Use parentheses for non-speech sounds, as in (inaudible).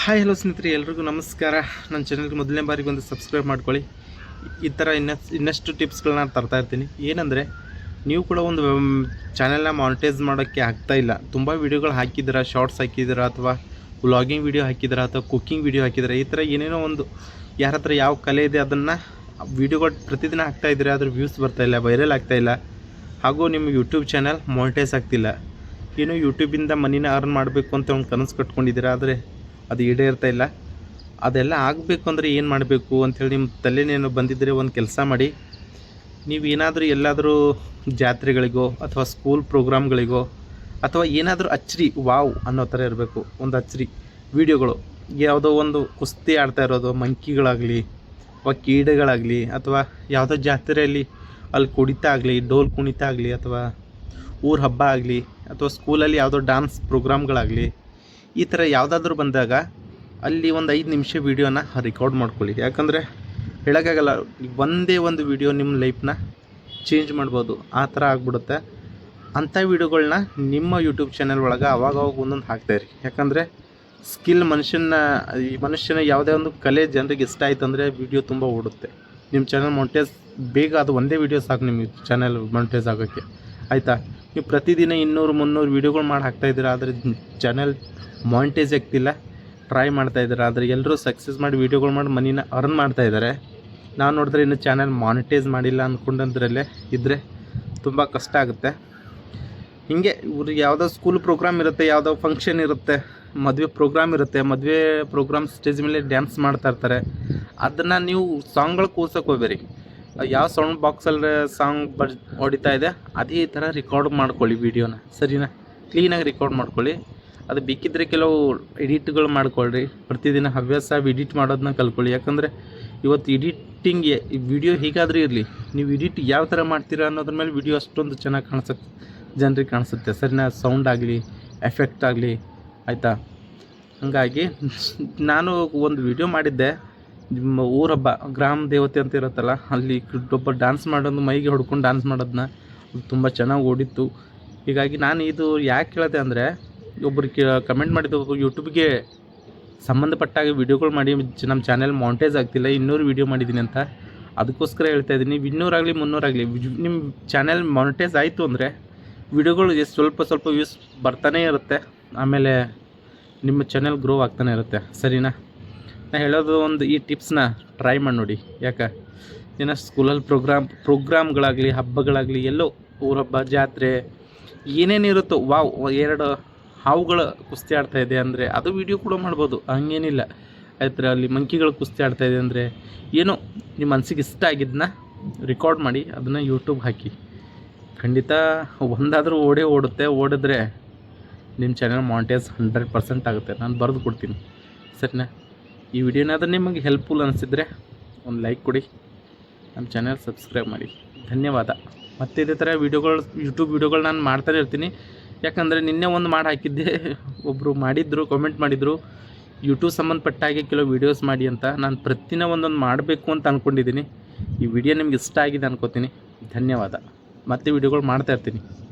Hi, hello ಸ್ನೇಹಿತರೆ, ಎಲ್ರಿಗೂ ನಮಸ್ಕಾರ. ನನ್ನ ಚಾನಲ್ಗೆ ಮೊದಲನೇ ಬಾರಿಗೆ ಒಂದು ಸಬ್ಸ್ಕ್ರೈಬ್ ಮಾಡ್ಕೊಳ್ಳಿ. ಈ ಥರ ಇನ್ನಷ್ಟು ಇನ್ನಷ್ಟು ಟಿಪ್ಸ್ಗಳನ್ನ ತರ್ತಾ ಇರ್ತೀನಿ. ಏನಂದರೆ, ನೀವು ಕೂಡ ಒಂದು ಚಾನೆಲ್ನ ಮಾನಿಟೈಸ್ ಮಾಡೋಕ್ಕೆ ಆಗ್ತಾ ಇಲ್ಲ. ತುಂಬ ವೀಡಿಯೋಗಳು ಹಾಕಿದ್ದೀರಾ ಶಾರ್ಟ್ಸ್ ಹಾಕಿದ್ದೀರಾ, ಅಥವಾ ವ್ಲಾಗಿಂಗ್ ವೀಡಿಯೋ ಹಾಕಿದ್ದೀರಾ, ಅಥವಾ ಕುಕ್ಕಿಂಗ್ ವೀಡಿಯೋ ಹಾಕಿದ್ದೀರಾ, ಈ ಥರ ಏನೇನೋ ಒಂದು ಯಾರ ಹತ್ರ ಯಾವ ಕಲೆ ಇದೆ, ಅದನ್ನು ವೀಡಿಯೋಗಳು ಪ್ರತಿದಿನ ಹಾಕ್ತಾ ಇದ್ದೀರಾ ಅದ್ರ ವ್ಯೂಸ್ ಬರ್ತಾ ಇಲ್ಲ ವೈರಲ್ ಆಗ್ತಾಯಿಲ್ಲ ಹಾಗೂ ನಿಮ್ಮ ಯೂಟ್ಯೂಬ್ ಚಾನಲ್ ಮಾನಿಟೈಸ್ ಆಗ್ತಿಲ್ಲ. ಏನು ಯೂಟ್ಯೂಬಿಂದ ಮನಿನ ಅರ್ನ್ ಮಾಡಬೇಕು ಅಂತ ಒಂದು ಕನಸು ಕಟ್ಕೊಂಡಿದ್ದೀರಾ, ಆದರೆ ಅದು ಈಡೇರ್ತಾ ಇಲ್ಲ. ಅದೆಲ್ಲ ಆಗಬೇಕು ಅಂದರೆ ಏನು ಮಾಡಬೇಕು ಅಂಥೇಳಿ ನಿಮ್ಮ ತಲೆನೇನು ಬಂದಿದ್ದರೆ ಒಂದು ಕೆಲಸ ಮಾಡಿ. ನೀವು ಏನಾದರೂ ಎಲ್ಲಾದರೂ ಜಾತ್ರೆಗಳಿಗೋ ಅಥವಾ ಸ್ಕೂಲ್ ಪ್ರೋಗ್ರಾಮ್ಗಳಿಗೋ ಅಥವಾ ಏನಾದರೂ ಅಚ್ಚರಿ, ವಾವ್ ಅನ್ನೋ ಥರ ಇರಬೇಕು. ಒಂದು ಅಚ್ಚರಿ ವೀಡಿಯೋಗಳು. ಯಾವುದೋ ಒಂದು ಕುಸ್ತಿ ಆಡ್ತಾ ಇರೋದು, ಮಂಕಿಗಳಾಗಲಿ ಅಥವಾ ಕೀಡೆಗಳಾಗಲಿ ಅಥವಾ ಯಾವುದೋ ಜಾತ್ರೆಯಲ್ಲಿ ಅಲ್ಲಿ ಕುಣಿತ ಆಗಲಿ, ಡೋಲ್ ಕುಣಿತ ಆಗಲಿ ಅಥವಾ ಊರ ಹಬ್ಬ ಆಗಲಿ ಅಥವಾ ಸ್ಕೂಲಲ್ಲಿ ಯಾವುದೋ ಡಾನ್ಸ್ ಪ್ರೋಗ್ರಾಮ್ಗಳಾಗಲಿ ಈ ಥರ ಯಾವುದಾದ್ರೂ ಬಂದಾಗ ಅಲ್ಲಿ ಒಂದು ಐದು ನಿಮಿಷ ವೀಡಿಯೋನ ರೆಕಾರ್ಡ್ ಮಾಡ್ಕೊಳ್ಳಿ. ಯಾಕಂದರೆ ಹೇಳೋಕ್ಕಾಗಲ್ಲ, ಒಂದೇ ಒಂದು ವೀಡಿಯೋ ನಿಮ್ಮ ಲೈಫ್ನ ಚೇಂಜ್ ಮಾಡ್ಬೋದು. ಆ ಥರ ಆಗ್ಬಿಡುತ್ತೆ. ಅಂಥ ವೀಡಿಯೋಗಳನ್ನ ನಿಮ್ಮ ಯೂಟ್ಯೂಬ್ ಚಾನೆಲ್ ಒಳಗೆ ಅವಾಗ ಅವಾಗ ಒಂದೊಂದು ಹಾಕ್ತಾಯಿರಿ ಯಾಕಂದರೆ ಸ್ಕಿಲ್ ಮನುಷ್ಯನ, ಈ ಮನುಷ್ಯನ ಯಾವುದೇ ಒಂದು ಕಲೆ ಜನರಿಗೆ ಇಷ್ಟ ಆಯ್ತು ಅಂದರೆ ವೀಡಿಯೋ ತುಂಬ ಓಡುತ್ತೆ. ನಿಮ್ಮ ಚಾನಲ್ ಮೊಂಟೇಜ್ ಬೇಗ ಅದು ಒಂದೇ ವೀಡಿಯೋ ಸಾಕು ನಿಮ್ಮ ಚಾನಲ್ ಮೊಂಟೇಜ್ ಆಗೋಕ್ಕೆ. ಆಯಿತಾ? ನೀವು ಪ್ರತಿದಿನ ಇನ್ನೂರು, ಮುನ್ನೂರು ವೀಡಿಯೋಗಳು ಮಾಡಿ ಹಾಕ್ತಾ ಇದ್ದೀರಾ, ಆದರೆ ಚಾನಲ್ ಮಾನಿಟೈಸ್ ಆಗ್ತಿಲ್ಲ. ಟ್ರೈ ಮಾಡ್ತಾ ಇದ್ದಾರೆ, ಆದರೆ ಎಲ್ಲರೂ ಸಕ್ಸಸ್ ಮಾಡಿ ವೀಡಿಯೋಗಳು ಮಾಡಿ ಮನಿನ ಅರ್ನ್ ಮಾಡ್ತಾ ಇದ್ದಾರೆ. ನಾವು ನೋಡಿದ್ರೆ ಇನ್ನು ಚಾನಲ್ ಮಾನಿಟೈಸ್ ಮಾಡಿಲ್ಲ ಅಂದ್ಕೊಂಡಂದ್ರಲ್ಲೇ ಇದ್ದರೆ ತುಂಬ ಕಷ್ಟ ಆಗುತ್ತೆ. ಹೀಗೆ ಇವ್ರಿಗೆ ಯಾವುದೋ ಸ್ಕೂಲ್ ಪ್ರೋಗ್ರಾಮ್ ಇರುತ್ತೆ, ಯಾವುದೋ ಫಂಕ್ಷನ್ ಇರುತ್ತೆ, ಮದುವೆ ಪ್ರೋಗ್ರಾಮ್ ಇರುತ್ತೆ, ಮದುವೆ ಪ್ರೋಗ್ರಾಮ್ ಸ್ಟೇಜ್ ಮೇಲೆ ಡ್ಯಾನ್ಸ್ ಮಾಡ್ತಾ ಇರ್ತಾರೆ. ಅದನ್ನು ನೀವು ಸಾಂಗ್ಗಳು ಕೂರ್ಸೋಕೆ ಹೋಗ್ಬೇರಿ ಯಾವ ಸೌಂಡ್ ಬಾಕ್ಸಲ್ಲಿ ಸಾಂಗ್ ಬರ್, ಹೊಡಿತಾ ಇದೆ? ಅದೇ ಥರ ರೆಕಾರ್ಡ್ ಮಾಡ್ಕೊಳ್ಳಿ ವೀಡಿಯೋನ ಸರಿನಾ? ಕ್ಲೀನಾಗಿ ರೆಕಾರ್ಡ್ ಮಾಡ್ಕೊಳ್ಳಿ. ಅದು ಬೇಕಿದ್ದರೆ ಕೆಲವು ಎಡಿಟ್ಗಳು ಮಾಡ್ಕೊಳ್ಳ್ರಿ ಪ್ರತಿದಿನ ಹವ್ಯಾಸ ಎಡಿಟ್ ಮಾಡೋದನ್ನ ಕಲ್ಕೊಳ್ಳಿ. ಯಾಕಂದರೆ ಇವತ್ತು ಎಡಿಟಿಂಗ್ ವಿಡಿಯೋ ಹೀಗಾದರೂ ಇರಲಿ. ನೀವು ಎಡಿಟ್ ಯಾವ ಥರ ಮಾಡ್ತೀರಾ ಅನ್ನೋದ್ರ ಮೇಲೆ ವಿಡಿಯೋ ಅಷ್ಟೊಂದು ಚೆನ್ನಾಗಿ ಕಾಣಿಸುತ್ತೆ ಜನರಿಗೆ ಕಾಣಿಸುತ್ತೆ. ಸರಿನಾ? ಸೌಂಡ್ ಆಗಲಿ ಎಫೆಕ್ಟ್ ಆಗಲಿ, ಆಯಿತಾ? ಹಾಗಾಗಿ, ನಾನು ಒಂದು ವಿಡಿಯೋ ಮಾಡಿದ್ದೆ. ಊರ ಬ ಗ್ರಾಮ ದೇವತೆ ಅಂತ ಇರುತ್ತಲ್ಲ, ಅಲ್ಲಿ ಒಬ್ಬ ಡ್ಯಾನ್ಸ್ ಮಾಡೋದು, ಮೈಗೆ ಹೊಡ್ಕೊಂಡು ಡ್ಯಾನ್ಸ್ ಮಾಡೋದನ್ನ ತುಂಬ ಚೆನ್ನಾಗಿ ಓಡಿತ್ತು. ಹೀಗಾಗಿ ನಾನು ಇದು ಯಾಕೆ ಕೇಳಿದೆ ಅಂದರೆ ಒಬ್ಬರು ಕಮೆಂಟ್ ಮಾಡಿದ್ದು ಯೂಟ್ಯೂಬ್ಗೆ ಸಂಬಂಧಪಟ್ಟಾಗ ವೀಡಿಯೋಗಳು ಮಾಡಿ ನಮ್ಮ ಚಾನೆಲ್ ಮಾಂಟೇಜ್ ಆಗ್ತಿಲ್ಲ, ಇನ್ನೂರು ವೀಡಿಯೋ ಮಾಡಿದ್ದೀನಿ ಅಂತ. ಅದಕ್ಕೋಸ್ಕರ ಹೇಳ್ತಾ ಇದ್ದೀನಿ ಇನ್ನೂರಾಗಲಿ ಮುನ್ನೂರಾಗಲಿ ನಿಮ್ಮ ಚಾನೆಲ್ ಮಾನಿಟೈಸ್ ಆಯಿತು ಅಂದರೆ ವೀಡಿಯೋಗಳು ಎಷ್ಟು ಸ್ವಲ್ಪ ಸ್ವಲ್ಪ ವ್ಯೂಸ್ ಬರ್ತಾನೇ ಇರುತ್ತೆ. ಆಮೇಲೆ ನಿಮ್ಮ ಚಾನೆಲ್ ಗ್ರೋ ಆಗ್ತಾನೆ ಇರುತ್ತೆ. ಸರಿನಾ? ನಾ ಹೇಳೋದು ಒಂದು ಈ ಟಿಪ್ಸ್ನ ಟ್ರೈ ಮಾಡಿ ನೋಡಿ. ಯಾಕೆ? ಇನ್ನು ಸ್ಕೂಲಲ್ಲಿ ಪ್ರೋಗ್ರಾಮ್ ಪ್ರೋಗ್ರಾಮ್ಗಳಾಗಲಿ ಹಬ್ಬಗಳಾಗಲಿ, ಎಲ್ಲೋ ಊರಹಬ್ಬ ಜಾತ್ರೆ ಏನೇನಿರುತ್ತೋ ವಾವ್, ಎರಡು ಹಾವುಗಳ ಕುಸ್ತಿ ಆಡ್ತಾ ಇದೆ ಅಂದರೆ ಅದು ವಿಡಿಯೋ ಕೂಡ ಮಾಡ್ಬೋದು. ಹಂಗೇನಿಲ್ಲ. ಆಯ್ತು ಅಲ್ಲಿ ಮಂಕಿಗಳು ಕುಸ್ತಿ ಆಡ್ತಾ ಇದೆ ಅಂದರೆ ಏನೋ ನಿಮ್ಮ ಮನಸ್ಸಿಗೆ ಇಷ್ಟ ಆಗಿದ್ದನ್ನ ರೆಕಾರ್ಡ್ ಮಾಡಿ, ಅದನ್ನು ಯೂಟ್ಯೂಬ್ ಹಾಕಿ. ಖಂಡಿತ ಒಂದಾದರೂ ಓಡೇ ಓಡುತ್ತೆ. ಓಡಿದ್ರೆ ನಿಮ್ಮ ಚಾನಲ್ ಮಾಂಟೇಜ್ ಹಂಡ್ರೆಡ್ ಪರ್ಸೆಂಟ್ ಆಗುತ್ತೆ. ನಾನು ಬರೆದು ಕೊಡ್ತೀನಿ. ಸರಿನಾ? ಈ ವಿಡಿಯೋನಾದ್ರೂ ನಿಮಗೆ ಹೆಲ್ಪ್ಫುಲ್ ಅನಿಸಿದರೆ ಒಂದು ಲೈಕ್ ಕೊಡಿ. ನಮ್ಮ ಚಾನೆಲ್ ಸಬ್ಸ್ಕ್ರೈಬ್ ಮಾಡಿ. ಧನ್ಯವಾದ. ಮತ್ತೆ ಇದೇ ಥರ ವೀಡಿಯೋಗಳು ಯೂಟ್ಯೂಬ್ ವೀಡಿಯೋಗಳು ನಾನು ಮಾಡ್ತಾನೆ ಇರ್ತೀನಿ. ಯಾಕಂದರೆ ನಿನ್ನೆ ಒಂದು ಮಾಡಿ ಹಾಕಿದ್ದೆ. (laughs) ಒಬ್ಬರು ಮಾಡಿದ್ರು ಕಮೆಂಟ್ ಮಾಡಿದರು. ಯೂಟ್ಯೂಬ್ ಸಂಬಂಧಪಟ್ಟ ಹಾಗೆ ಕೆಲವು ವೀಡಿಯೋಸ್ ಮಾಡಿ ಅಂತ. ನಾನು ಪ್ರತಿನ ಒಂದೊಂದು ಮಾಡಬೇಕು ಅಂತ ಅಂದ್ಕೊಂಡಿದ್ದೀನಿ ಈ ವಿಡಿಯೋ ನಿಮ್ಗೆ ಇಷ್ಟ ಆಗಿದೆ ಅನ್ಕೋತೀನಿ. ಧನ್ಯವಾದ. ಮತ್ತೆ ವೀಡಿಯೋಗಳು ಮಾಡ್ತಾ ಇರ್ತೀನಿ.